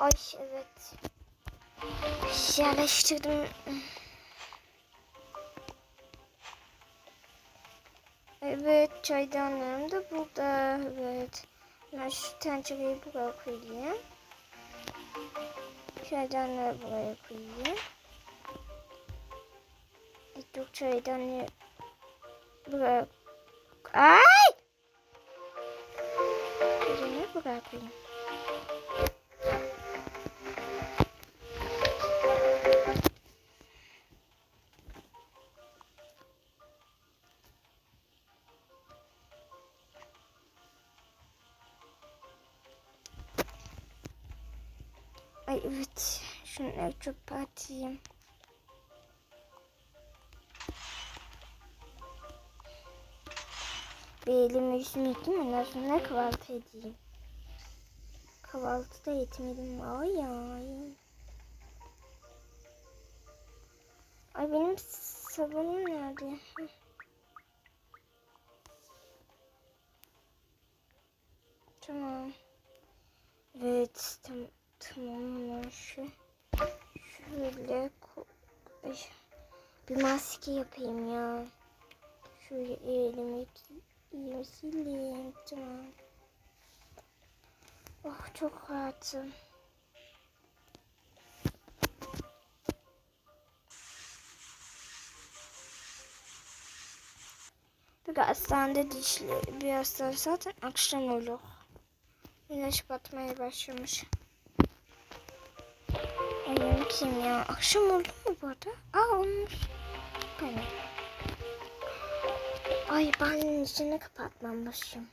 Ay evet. Yerleştirdim. Evet çaydanlığım da burada. Evet. Ben şu tencereyi buraya koyayım. Çaydanlığı buraya koyayım. E, dur çaydanlığı buraya... Ay! Birini buraya koyayım. Evet. Şunu çöpe atayım. Bir elimi yüzümü yıkayayım ondan sonra kahvaltı edeyim. Kahvaltı da etmedim. Ay ay. Ay benim sabunum nerede? Tamam. Evet tamam. Tamam şu şöyle bir maske yapayım ya. Şöyle elimi iyi sileyim tamam. Oh çok rahatım. Birazdan da dişleri birazdan zaten akşam olur. Güneş batmaya başlamış. Ay kim ya? Akşam oldu mu bu arada? Aa olmuş. Benim. Ay ben içini kapatmamışım.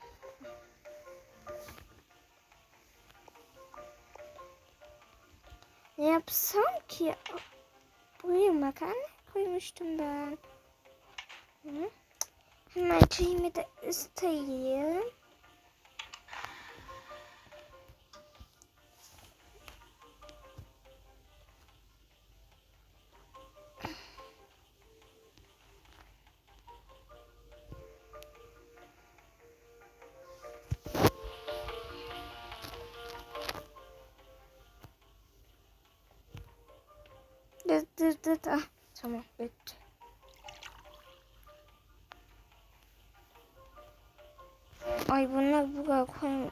Ne yapsam ki? Buraya makarna koymuştum ben. Hı? Hemen çayımı da ısıtayım. Dur dur. Ah, tamam bitti. Ay bunlar buraya koyayım ya.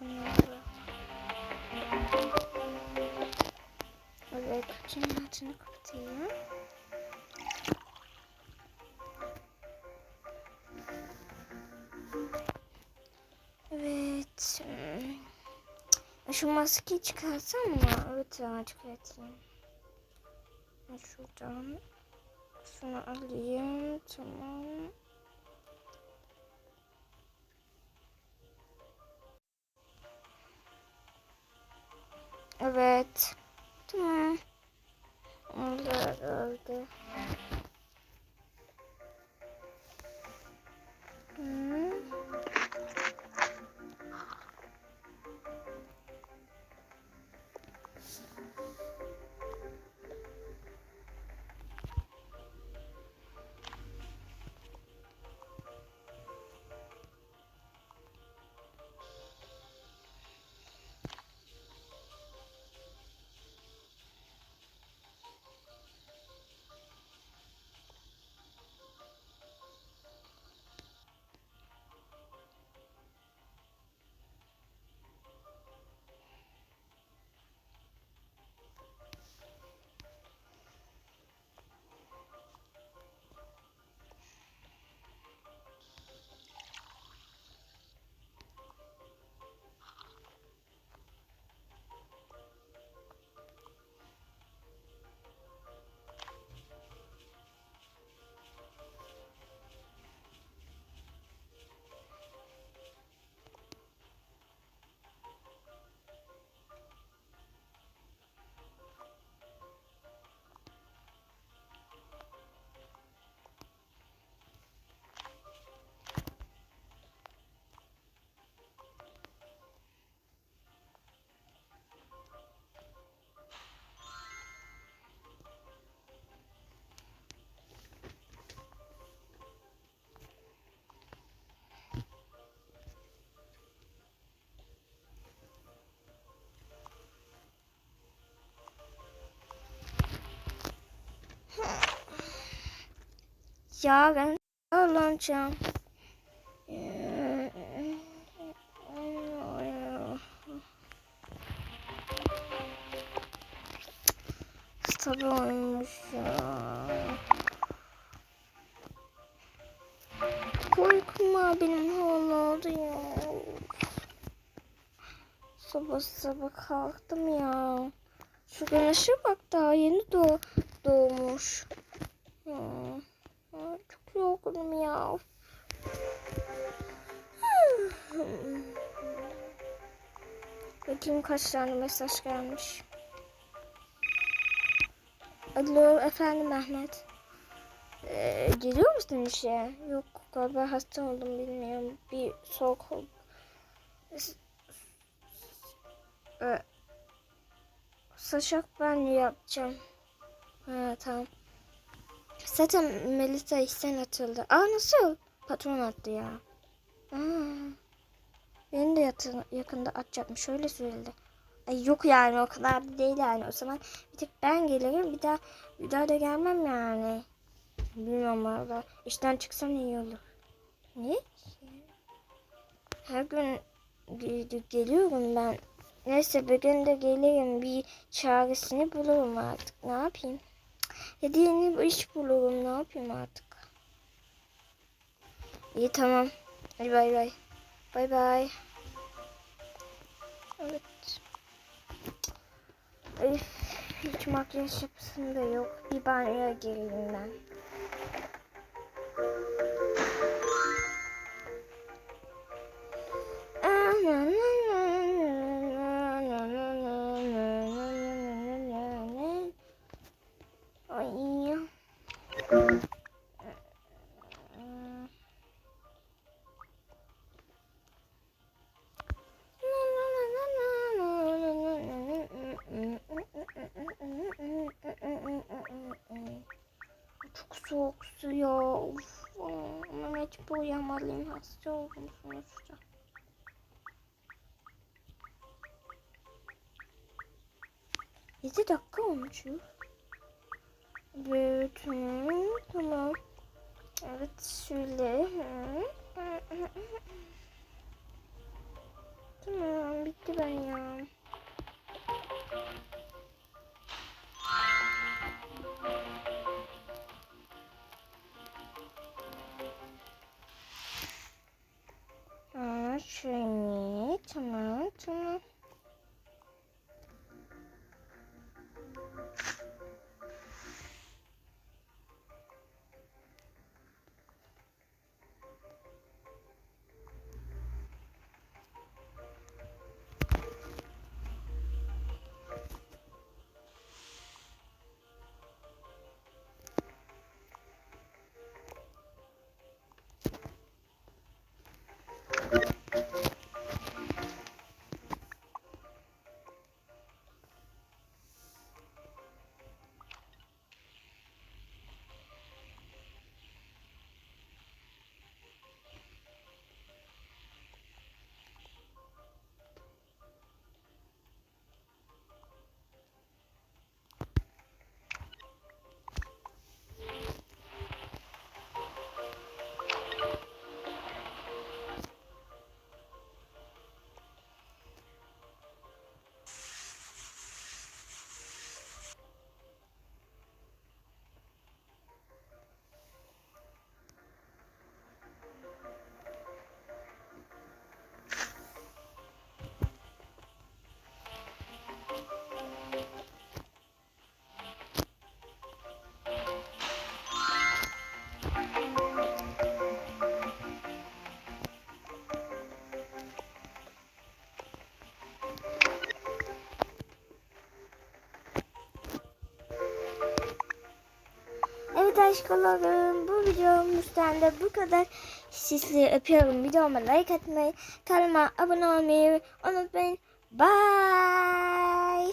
Bunlar. Evet, kutunun altını kapatayım. Evet. Şu maskeyi çıkarsam mı? Evet çıkartayım. Şuradan şunu alayım. Tamam. Evet. Tamam. Yarın alacağım. Sabah olmuş. Korkma benim hala ya. Sabah sabah kalktım ya. Şu güneşe bak daha yeni doğ doğmuş. Ya. Ay, çok yorgunum ya. Bakayım kaç tane mesaj gelmiş. Alo efendim Ahmet. Ee, geliyor musun işe? Yok galiba hasta oldum bilmiyorum. Bir soğuk oldu. Ee, saçak ben yapacağım. Ha tamam. Zaten Melisa işten atıldı. Aa nasıl? Patron attı ya. Aa, beni de yatı, yakında atacakmış öyle söyledi. Ay yok yani o kadar da değil yani. O zaman bir tek ben gelirim bir daha bir daha da gelmem yani. Bilmiyorum valla. İşten çıksam iyi olur. Ne? Her gün ge- geliyorum ben. Neyse bir gün de gelirim bir çaresini bulurum artık. Ne yapayım? Ya da yeni bir iş bulurum. Ne yapayım artık? İyi tamam. Hadi bay bay. Bay bay. Evet. Üf, hiç makyaj yapısım da yok. Bir banyoya gireyim ben. Çok soğuk su ya. Uf. Ama mecbur uyanmalıyım. Hasta oldum sonuçta. Yedi dakika olmuş. Hı, Tamam. Evet şöyle. hı. Tamam bitti ben ya. Ha, şöyle. Tamam tamam. Evet aşklarım bu videomuzdan da bu kadar. Sizleri öpüyorum. Videoma like atmayı, kanalıma abone olmayı unutmayın. Bye.